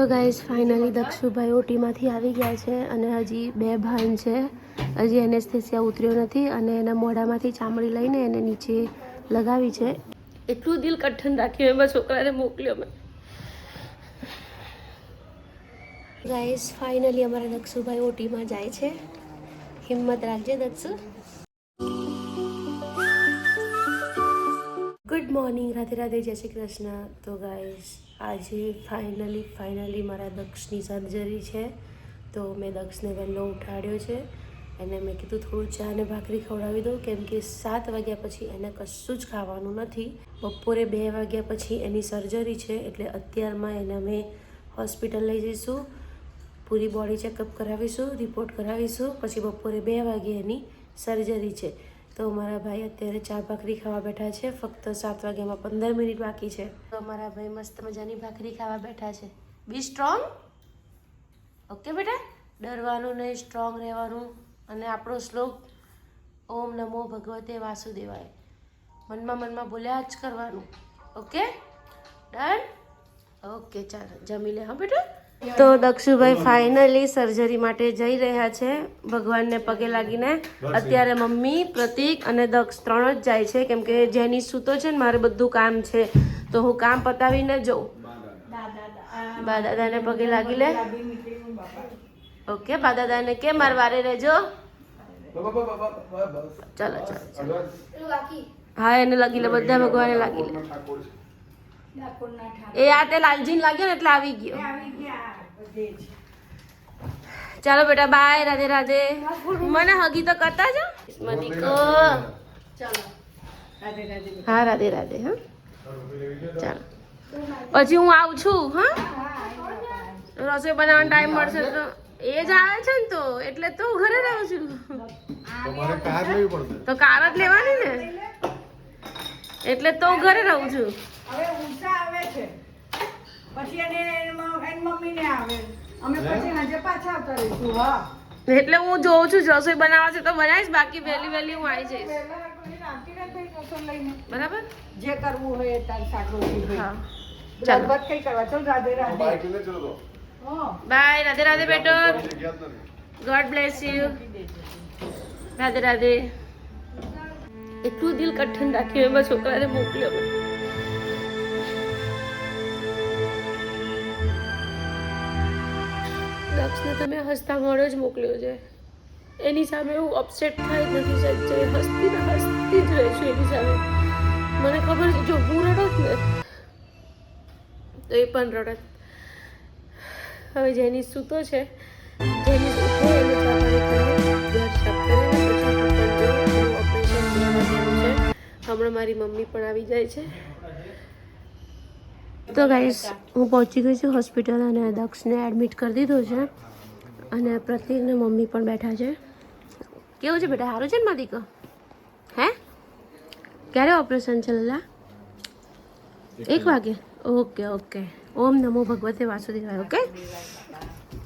તો guys finally Dakshubhai ઓટીમાંથી આવી ગયા છે અને હજી બે ભાન છે. હજી એનેસ્થેસિયા ઉતર્યો નથી અને એના મોઢામાંથી ચામડી લઈને એને નીચે લગાવી છે. એટલું દિલ કઠણ રાખ્યું એમાં છોકરાને મોકલ્યો મેં. ગાઈઝ ફાઇનલી અમારા દક્ષુભાઈ ઓટીમાં જાય છે. હિંમત રાખજે દક્ષુ ગુડ મોર્નિંગ, રાધે રાધે, જય શ્રી કૃષ્ણ. તો ગાઈઝ આજે ફાઇનલી ફાઇનલી મારા દક્ષની સર્જરી છે. તો મેં દક્ષને વહેલો ઉઠાડ્યો છે એને મેં કીધું થોડું ચા અને ભાખરી ખવડાવી દઉં, કેમ કે સાત વાગ્યા પછી એને કશું જ ખાવાનું નથી. બપોરે બે વાગ્યા પછી એની સર્જરી છે, એટલે અત્યારમાં એને અમે હોસ્પિટલ લઈ જઈશું. પૂરી બોડી ચેકઅપ કરાવીશું રિપોર્ટ કરાવીશું, પછી બપોરે બે વાગે એની સર્જરી છે. તો મારા ભાઈ અત્યારે ચા ભાખરી ખાવા બેઠા છે. ફક્ત સાત વાગ્યામાં પંદર મિનિટ બાકી છે. તો મારા ભાઈ મસ્ત મજાની ભાખરી ખાવા બેઠા છે. બી સ્ટ્રોંગ ઓકે બેટા? ડરવાનું નહીં સ્ટ્રોંગ રહેવાનું. અને આપણો શ્લોક, ઓમ નમો ભગવતે વાસુદેવાય. મનમાં મનમાં બોલ્યા જ કરવાનું. ઓકે ડન ઓકે ચાલો, જમી લે. હા, બેટા? તો દક્ષુભાઈ ફાઇનલી સર્જરી માટે જઈ રહ્યા છે. ભગવાનને પગે લાગીને. અત્યારે મમ્મી પ્રતિક અને દક્ષ ત્રણ જ જાય છે. કેમ કે જેની સૂતો છે ને મારે બધું કામ છે. તો હું કામ પતાવીને જઉં. બા દાદાને પગે લાગી લે. ઓકે બા દાદાને કે માર વારે રહેજો. ચાલો ચાલો હા એને લાગી લે બધા ભગવાને લાગી લે. એ આ તે લાલજીને લાગ્યો ને એટલે આવી ગયો. ચાલો બેટા બાય રાધે રાધે. મને હગી તો કરતા જો મનિકો હા રાધે રાધે હા. ચાલો. પછી હું આવું છું હા? રસોઈ બનાવવાનો ટાઈમ મળશે તો. એ જ આવે છે ને તો. એટલે તો ઘરે રહું છું. તમારે કાર લેવી પડશે. તો કાર જ લેવાની ને. એટલે તો ઘરે રહું છે. પછી એને એની મમ્મીને આવે. અમે પછી આજે પાછા આવતા રહીશું હા. એટલે હું જોઉં છું રસોઈ બનાવવા છે તો બનાવીશ બાકી વહેલી વહેલી હું આવી જઈશ. બરાબર? જે કરવું હોય એ તાર હા. ચાલ. બસ કઈ કરવા? ચલ રાધે રાધે. બાય રાધે રાધે બેટો. God bless you Radhe Radhe. એટલું દિલ કઠણ રાખ્યું એમાં છોકરાને મોકલ્યો. દક્ષને તમે હસતા મોઢે જ મોકલ્યો છે. એની સામે હું અપસેટ થાય જ નથી સચ્ચે હસતી ને હસતી જ રહીશું એની સામે. મને ખબર છે, જો હું રડત ને, તો એ પણ રડત. હવે જેની સૂતો છે, જેની સૂતો એને છે. હમણાં મારી મમ્મી પણ આવી જાય છે. તો ગાઈસ હું પહોંચી ગઈ છું હોસ્પિટલ અને દક્ષને એડમિટ કરી દીધો છે. અને પ્રતિકને મમ્મી પણ બેઠા છે. કેવું છે બેટા? સારું છે ને મારી હે? ક્યારે ઓપરેશન છે લલા? એક વાગે? Okay okay. ઓમ નમો ભગવતે વાસુદેવાય, ઓકે?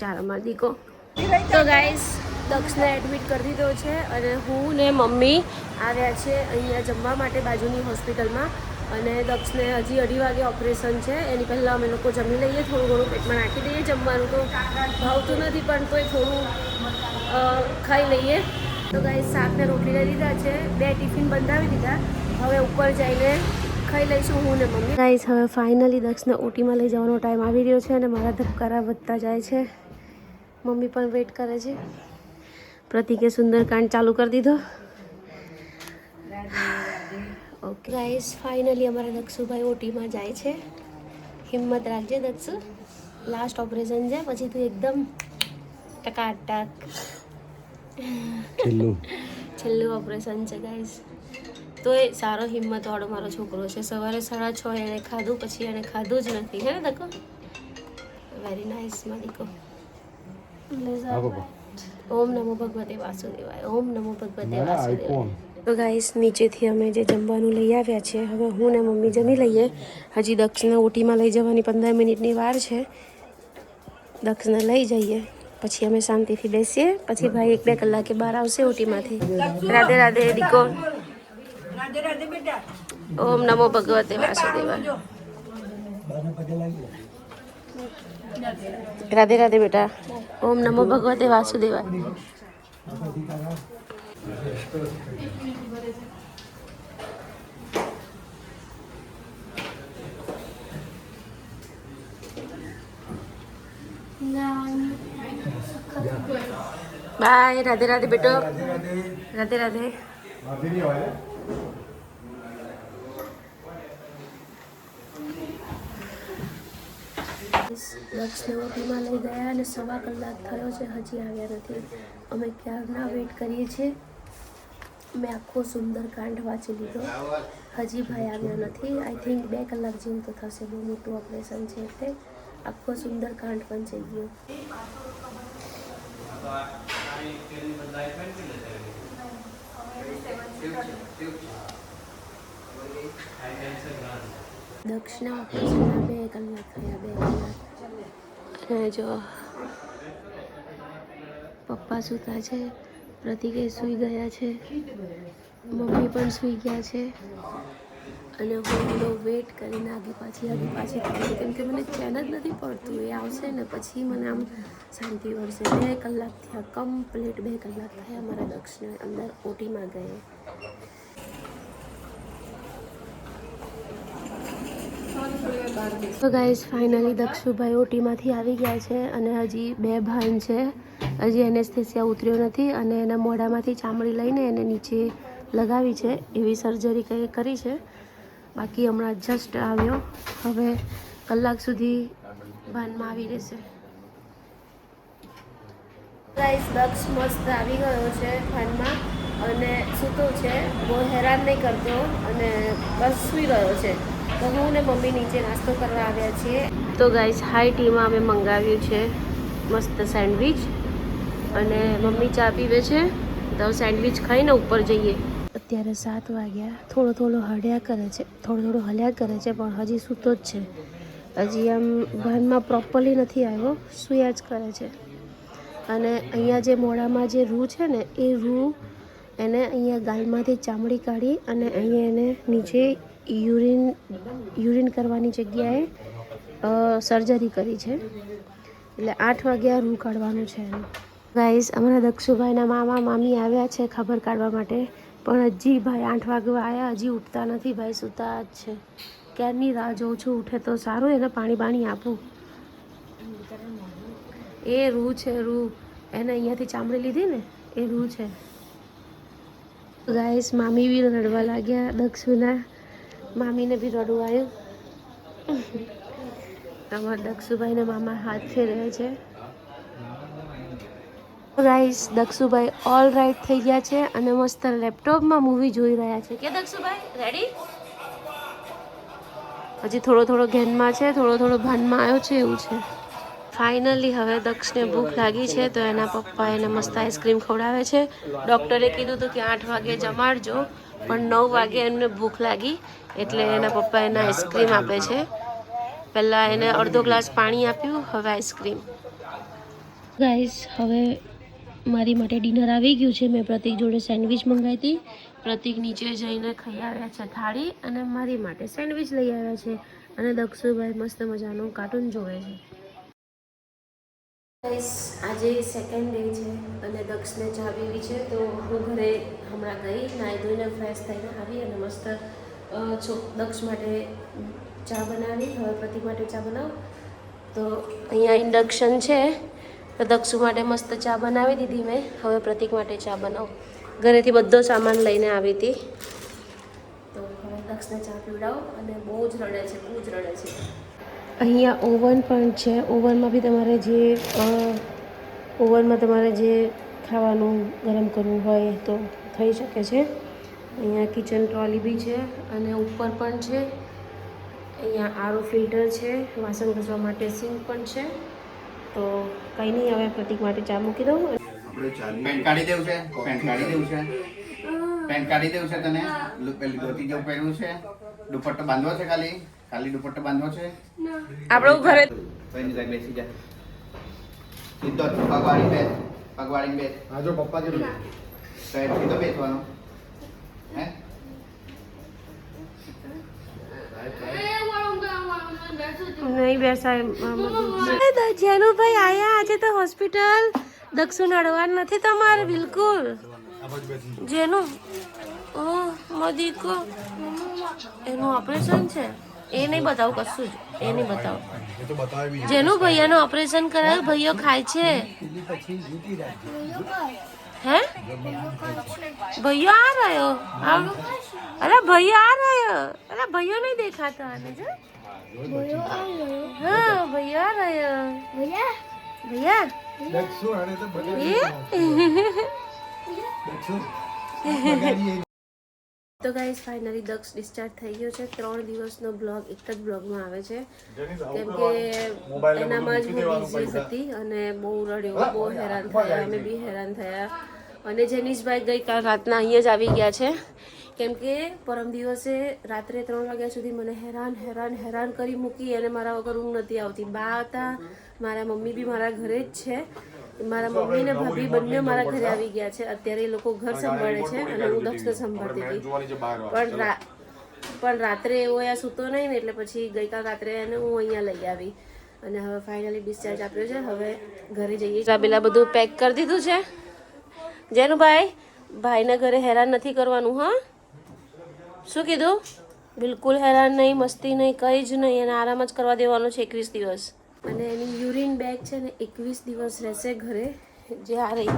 ચાલો મારી તો ગાઈસ દક્ષને એડમિટ કરી દીધો છે અને હું ને મમ્મી આવ્યા છે અહીંયા જમવા માટે બાજુની હોસ્પિટલમાં અને દક્ષને હજી અઢી વાગે ઓપરેશન છે. એની પહેલાં અમે લોકો જમી લઈએ, થોડું ઘણું પેટમાં નાખી દઈએ જમવાનું તો ભાવતું નથી, પણ તોય થોડું ખાઈ લઈએ. તો ગાઈસ શાકને રોટલી લઈ લીધા છે. બે ટિફિન બંધાવી દીધા. હવે ઉપર જઈને ખાઈ લઈશું હું ને મમ્મી. ગાઈસ હવે ફાઇનલી દક્ષને ઓટીમાં લઈ જવાનો ટાઈમ આવી રહ્યો છે અને મારા ધબકારા વધતા જાય છે. મમ્મી પણ વેઇટ કરે છે. પ્રતિકે સુંદરકાંડ ચાલુ કરી દીધો. ઓકે ગાઈસ ફાઇનલી અમારા દક્ષુભાઈ ઓટીમાં જાય છે. હિંમત રાખજે દક્ષુ લાસ્ટ ઓપરેશન છે પછી તું એકદમ ટકાટક. છેલ્લું. છેલ્લું ઓપરેશન છે ગાઈસ તો એ સારો હિંમતવાળો મારો છોકરો છે. સવારે સાડા છ એણે ખાધું પછી એણે ખાધું જ નથી. હે ને દકો વેરી નાઇસ માલિકો ઓમ નમો ભગવતે વાસુદેવાય ઓમ નમો ભગવતે વાસુદેવાય. તો ગાઈસ નીચેથી અમે જે જમવાનું લઈ આવ્યા છે, હવે હું ને મમ્મી જમી લઈએ. હજી દક્ષને ઓટીમાં લઈ જવાની પંદર મિનિટની વાર છે. દક્ષને લઈ જઈએ, પછી અમે શાંતિથી બેસીએ. પછી ભાઈ એક બે કલાકે બહાર આવશે ઓટીમાંથી રાધે રાધે, દીકો. રાધે રાધે બેટા ઓમ નમો ભગવતે વાસુદેવાય. જો રાધે રાધે બેટા. ઓમ નમો ભગવતે વાસુદેવાય. બાય રાધે રાધે બેટો. રાધે રાધે. ઓટીમાં લઈ ગયા અને સવા કલાક થયો છે હજી આવ્યા નથી. અમે ક્યારના વેઇટ કરીએ છીએ? મેં આખો સુંદરકાંડ વાંચી લીધો હજી ભાઈ આવ્યા નથી આઈ થિંક બે કલાક જેવું તો થશે બહુ મોટું ઓપરેશન છે એટલે આખો સુંદરકાંડ પણ જઈ ગયો દક્ષના ઓપરેશનના બે કલાક થયા બે કલાક અને જો પપ્પા સૂતા છે પ્રતિકે સૂઈ ગયા છે. મમ્મી પણ સૂઈ ગયા છે. અને હું એનો વેટ કરીને આગી પાછી આગી પાછી કરું કેમ કે મને ચેન જ નથી પડતું. એ આવશે ને પછી મને આમ શાંતિ મળશે. બે કલાક થયા કમ્પ્લીટ બે કલાક થયા મારા દક્ષને અંદર ઓટીમાં ગયે. તો ગાઈઝ ફાઇનલી દક્ષુભાઈ ઓટીમાંથી આવી ગયા છે અને હજી બે ભાન છે. હજી એનેસ્થેસિયા ઉતર્યો નથી અને એના મોઢામાંથી ચામડી લઈને એને નીચે લગાવી છે. એવી સર્જરી કંઈ કરી છે. બાકી હમણાં જસ્ટ આવ્યો. હવે કલાક સુધી ભાનમાં આવી રહેશે. ગાઈસ બક્સ મસ્ત આવી ગયો છે ભાનમાં અને સૂતો છે. બહુ હેરાન નહીં કરતો અને બસ સૂઈ ગયો છે. તો હું ને મમ્મી નીચે નાસ્તો કરવા આવ્યા છીએ. તો ગાઈસ હાઈ ટીમાં અમે મંગાવ્યું છે. મસ્ત સેન્ડવિચ અને મમ્મી ચા પીવે છે. તો સેન્ડવિચ ખાઈને ઉપર જઈએ. અત્યારે સાત વાગ્યા. થોડો થોડો હળ્યા કરે છે. થોડો થોડો હલ્યા કરે છે, પણ હજી સૂતો જ છે. હજી આમ ભાનમાં પ્રોપરલી નથી આવ્યો. સૂયા જ કરે છે. અને અહીંયા જે મોડામાં જે રૂ છે ને, એ રૂ એને અહીંયા ગાલમાંથી ચામડી કાઢી અને અહીંયા એને નીચે યુરિન યુરિન કરવાની જગ્યાએ સર્જરી કરી છે. એટલે આઠ વાગ્યા રૂ કાઢવાનું છે એનું. ગાઈસ, અમારા દક્ષુભાઈના મામા, મામી આવ્યા છે ખબર કાઢવા માટે. પણ હજી ભાઈ આઠ વાગવા આવ્યા હજી ઉઠતા નથી. ભાઈ સૂતા જ છે. ક્યારની રાહ જોઉં છું? ઉઠે તો સારું, એને પાણી બાણી આપું. એ રૂ છે, રૂ. એને અહીંયાથી ચામડી લીધી ને, એ રૂ છે. ગાઈસ, મામી બી રડવા લાગ્યા, દક્ષુના મામીને બી રડવું આવ્યું. અમારા દક્ષુભાઈને મામા હાથ ફેરવે છે. ગાઈસ દક્ષુભાઈ ઓલ રાઈટ થઈ ગયા છે અને મસ્ત લેપટોપમાં મૂવી જોઈ રહ્યા છે. કે દક્ષુભાઈ રેડી હજી થોડો થોડો ઘેનમાં છે, થોડો થોડો ભાનમાં આવ્યો છે, એવું છે. ફાઇનલી હવે દક્ષને ભૂખ લાગી છે, તો એના પપ્પા એને મસ્ત આઈસ્ક્રીમ ખવડાવે છે. ડૉક્ટરે કીધું હતું કે આઠ વાગે જમાડજો, પણ નવ વાગે એમને ભૂખ લાગી, એટલે એના પપ્પા એને આઈસ્ક્રીમ આપે છે. પહેલાં એને અડધો ગ્લાસ પાણી આપ્યું, હવે આઈસ્ક્રીમ ગાઈસ હવે મારી માટે ડિનર આવી ગયું છે. મેં પ્રતિક જોડે સેન્ડવિચ મંગાવી હતી. પ્રતિક નીચે જઈને ખાઈ આવ્યા છે થાળી અને મારી માટે સેન્ડવિચ લઈ આવ્યા છે. અને દક્ષુભાઈ મસ્ત મજાનું કાર્ટૂન જોવે છે. આજે સેકન્ડ ડે છે અને દક્ષને ચા પીવી છે. તો હું ઘરે હમણાં ગઈ નાહી ધોઈને ફ્રેશ થઈને આવી અને મસ્ત દક્ષ માટે ચા બનાવી, હવે પ્રતિક માટે ચા બનાવ. તો અહીંયા ઇન્ડક્શન છે. તો દક્ષુ માટે મસ્ત ચા બનાવી દીધી મેં. હવે પ્રતિક માટે ચા બનાવ. ઘરેથી બધો સામાન લઈને આવી હતી. તો હવે દક્ષને ચા પીવડાવો અને બહુ જ રડે છે બહુ જ રડે છે. અહીંયા ઓવન પણ છે. ઓવનમાં બી તમારે જે ઓવનમાં તમારે જે ખાવાનું ગરમ કરવું હોય તો થઈ શકે છે. અહીંયા કિચન ટ્રોલી બી છે અને ઉપર પણ છે. અહીંયા આરો ફિલ્ટર છે. વાસણ ઘસવા માટે સિંક પણ છે. તો કંઈ નહીં હવે પ્રતિક માટે ચા મૂકી દઉં. પેન્ટ કાઢી દેવું છે? પેન્ટ કાઢી દેવું છે? પેન્ટ કાઢી દેવું છે તને? પેલી ધોતી જેવું પહેર્યું છે? દુપટ્ટો બાંધવો છે ખાલી? ખાલી દુપટ્ટો બાંધવો છે? આપણો ઘરે કઈ જાય બેસી જા. સીધો જ પગવાળી બેસ. પગવાળી બેસ. હા જો પપ્પા જેવું સાઈડ સીધો બેસવાનો. હે? નહીં બેસાય જેનુભાઈ આયા આજે તો હોસ્પિટલ. દક્ષુ નડવાનું નથી તમારે બિલકુલ. જેનું ઓ મદીકો. એનું ઓપરેશન છે. એ નહીં બતાવું કશું જ. એ નહીં બતાવું. તો જેનું ભૈયાનું ઓપરેશન કરાયું ભૈયો ખાય છે. હે? ભૈયો આ રહ્યો. અરે ભૈયો આ રહ્યો. અરે ભૈયો નહીં દેખાતો આને જો. હા ભૈયો આ રહ્યો. ભૈયા તો ગાઈસ ફાઇનલી દક્ષ ડિસ્ચાર્જ થઈ ગયો છે. ત્રણ દિવસનો બ્લોગ એક જ બ્લોગમાં આવે છે. કેમ કે એનામાં જ હું બિઝી હતી અને બહુ રડ્યો બહુ હેરાન થયા અમે બી હેરાન થયા. અને જેનીશભાઈ ગઈકાલ રાતના અહીંયા જ આવી ગયા છે. કેમ કે પરમ દિવસે રાત્રે ત્રણ વાગ્યા સુધી મને હેરાન હેરાન હેરાન કરી મૂકી અને મારા વગર ઊંઘ નથી આવતી. બા હતા, મારા મમ્મી બી મારા ઘરે જ છે. મારા મમ્મી ને ભાભી બંને મારા ઘરે આવી ગયા છે. અત્યારે એ લોકો ઘર સંભાળે છે અને હું દક્ષને સંભાળતી હતી. પણ પણ રાત્રે એવો અહીંયા સૂતો નહીં ને એટલે પછી ગઈકાલ રાત્રે એને હું અહીંયા લઈ આવી. અને હવે ફાઇનલી ડિસ્ચાર્જ આપ્યો છે. હવે ઘરે જઈએ. રાબેલા બધું પેક કરી દીધું છે? જેનું ભાઈ ભાઈને ઘરે હેરાન નથી કરવાનું, હા? શું કીધું? બિલકુલ હેરાન નહીં, મસ્તી નહીં, કંઈ જ નહીં. એને આરામ જ કરવા દેવાનો છે એકવીસ દિવસ. અને એની યુરિન બેગ છે ને એકવીસ દિવસ રહેશે ઘરે. જે આ રહી,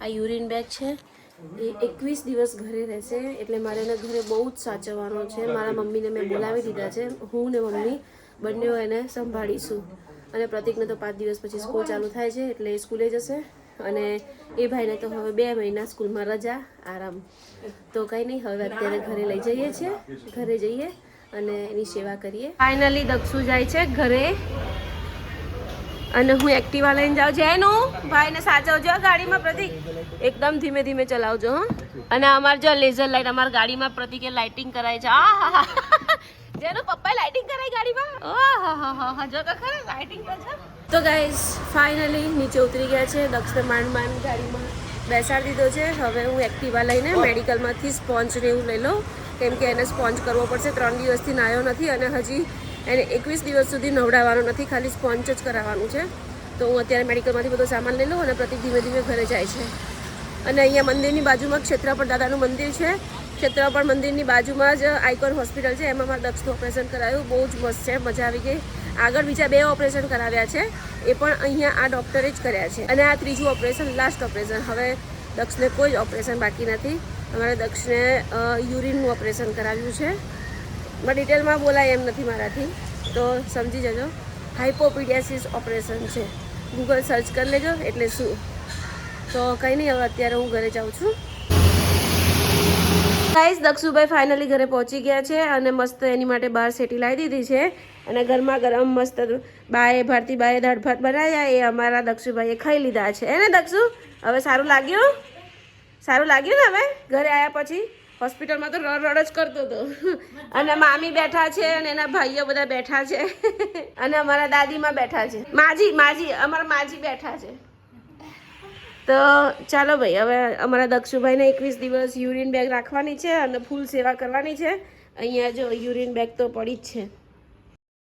આ યુરિન બેગ છે, એ એકવીસ દિવસ ઘરે રહેશે. એટલે મારે એને ઘરે બહુ જ સાચવવાનો છે. મારા મમ્મીને મેં બોલાવી દીધા છે. હું ને મમ્મી બંને એને સંભાળીશું. અને પ્રતિકને તો પાંચ દિવસ પછી સ્કૂલ ચાલુ થાય છે, એટલે એ સ્કૂલે જશે. અને એ ભાઈને તો હવે બે મહિના સ્કૂલમાં રજા, આરામ. તો કંઈ નહીં, હવે અત્યારે ઘરે લઈ જઈએ છીએ, ઘરે જઈએ અને એની સેવા કરીએ. ફાઇનલી દક્ષુ જાય છે ઘરે. અને હું એક્ટિવા લઈને જાઉં છું. ભાઈને સાચવજો ગાડીમાં પ્રતિક. એકદમ ધીમે ધીમે ચલાવજો, હો. અને અમાર જો લેઝર લાઇટ અમાર ગાડીમાં પ્રતિકે લાઇટિંગ કરાય છે. આ હા જેનું પપ્પાએ લાઇટિંગ કરાય ગાડીમાં? ઓ હા હા હા જો ખરા, લાઇટિંગ તો છે. તો ગાઈઝ ફાઇનલી નીચે ઉતરી ગયા છે. દક્ષને માંડ માંડ ગાડીમાં બેસાડી દીધો છે. હવે હું એક્ટિવા લઈને મેડિકલમાંથી સ્પોન્જ ને એવું લઈ લઉં. કેમ કે એને સ્પોન્જ કરવો પડશે. ત્રણ દિવસથી નાયો નથી અને હજી એને એકવીસ દિવસ સુધી નવડાવવાનો નથી. ખાલી સ્પોન્જ જ કરાવવાનું છે. તો હું અત્યારે મેડિકલમાંથી બધો સામાન લઈ લઉં અને પ્રતિક ધીમે ધીમે ઘરે જાય છે. અને અહીંયા મંદિરની બાજુમાં ક્ષેત્રપળ દાદાનું મંદિર છે. ક્ષેત્રપળ મંદિરની બાજુમાં જ આઇકોન હોસ્પિટલ છે. એમાં મારા દક્ષનું ઓપરેશન કરાયું. બહુ જ મસ્ત છે. મજા આવી ગઈ. આગળ બીજા બે ઓપરેશન કરાવ્યા છે. એ પણ અહીંયા આ ડૉક્ટરે જ કર્યા છે. અને આ ત્રીજું ઓપરેશન લાસ્ટ ઓપરેશન હવે દક્ષને કોઈ જ ઓપરેશન બાકી નથી. અમારે દક્ષને યુરિનનું ઓપરેશન કરાવ્યું છે. માં ડિટેલમાં બોલાય એમ નથી મારાથી. તો સમજી જજો. હાઇપોપીડિયાસિસ ઓપરેશન છે. ગૂગલ સર્ચ કરી લેજો, એટલે શું? તો કંઈ નહીં, હવે અત્યારે હું ઘરે જાઉં છું. ગાઈસ દક્ષુભાઈ ફાઇનલી ઘરે પહોંચી ગયા છે અને મસ્ત એની માટે બહાર સેટી લાવી દીધી છે. અને ગરમા ગરમ મસ્ત બાએ ભારતી બાએ દાળ ભાત બનાવ્યા, એ અમારા દક્ષુભાઈએ ખાઈ લીધા છે. એને દક્ષુ? હવે સારું લાગ્યું? સારું લાગ્યું ને હવે? ઘરે આવ્યા પછી હોસ્પિટલમાં તો રડ રડ જ કરતો હતો. અને મામી બેઠા છે અને એના ભાઈઓ બધા બેઠા છે. અને અમારા દાદીમાં બેઠા છે. માજી માજી, અમારા માજી બેઠા છે. તો ચાલો ભાઈ, હવે અમારા દક્ષુભાઈને એકવીસ દિવસ યુરિન બેગ રાખવાની છે અને ફૂલ સેવા કરવાની છે. અહીંયા જો યુરિન બેગ તો પડી જ છે.